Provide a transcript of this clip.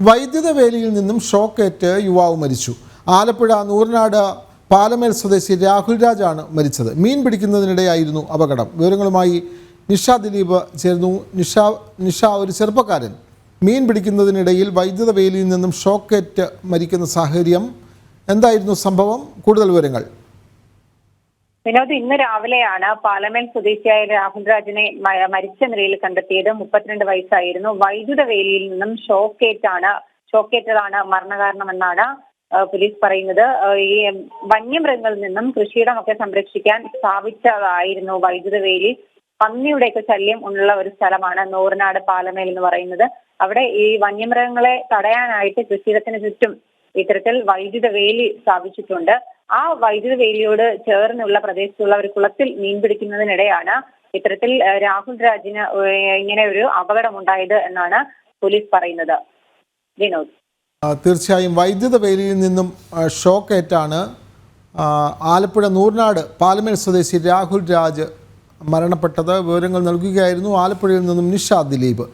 വൈദ്യുത വേലിയിൽ നിന്നും ഷോക്കേറ്റ് യുവാവ് മരിച്ചു. ആലപ്പുഴ നൂറിനാട് പാലമേൽ സ്വദേശി രാഹുൽ രാജാണ് മരിച്ചത്. മീൻ പിടിക്കുന്നതിനിടെയായിരുന്നു അപകടം. വിവരങ്ങളുമായി നിഷ ദിലീപ് ചേർന്നു നിഷ നിഷ ഒരു ചെറുപ്പക്കാരൻ. മീൻ പിടിക്കുന്നതിനിടയിൽ വൈദ്യുത വേലിയിൽ നിന്നും ഷോക്കേറ്റ് മരിക്കുന്ന സാഹചര്യം എന്തായിരുന്നു സംഭവം? കൂടുതൽ വിവരങ്ങൾ. വിനോദ് ഇന്ന് രാവിലെയാണ് പാർലമെന്റ് സ്വദേശിയായ രാഹുൽ രാജിനെ മരിച്ച നിലയിൽ കണ്ടെത്തിയത്. മുപ്പത്തിരണ്ട് വയസ്സായിരുന്നു. വൈദ്യുത വേലിയിൽ നിന്നും ഷോക്കേറ്റാണ് ഷോക്കേറ്റതാണ് മരണകാരണമെന്നാണ് പോലീസ് പറയുന്നത്. ഈ വന്യമൃഗങ്ങളിൽ നിന്നും കൃഷിയിടമൊക്കെ സംരക്ഷിക്കാൻ സ്ഥാപിച്ചതായിരുന്നു വൈദ്യുത വേലി. പന്നിയുടെയൊക്കെ ശല്യം ഉള്ള ഒരു സ്ഥലമാണ് നൂറിനാട് പാലമേൽ എന്ന് പറയുന്നത്. അവിടെ ഈ വന്യമൃഗങ്ങളെ തടയാനായിട്ട് കൃഷിയിടത്തിന് ചുറ്റും ഇത്തരത്തിൽ വൈദ്യുത വേലി സ്ഥാപിച്ചിട്ടുണ്ട്. ആ വൈദ്യുത വേലിയോട് ചേർന്നുള്ള പ്രദേശത്തുള്ള ഒരു കുളത്തിൽ മീൻ പിടിക്കുന്നതിനിടെയാണ് ഇത്തരത്തിൽ രാഹുൽ രാജിന് ഇങ്ങനെ ഒരു അപകടമുണ്ടായത് എന്നാണ് പോലീസ് പറയുന്നത്. വിനോദ്. തീർച്ചയായും വൈദ്യുത വേലിയിൽ നിന്നും ഷോക്ക് ഷോക്കേറ്റാണ്. ആലപ്പുഴ നൂർനാട് പാലമേൽ സ്വദേശി രാഹുൽ രാജ് മരണപ്പെട്ടത്. വിവരങ്ങൾ നൽകുകയായിരുന്നു ആലപ്പുഴയിൽ നിന്നും നിഷ ദിലീപ്.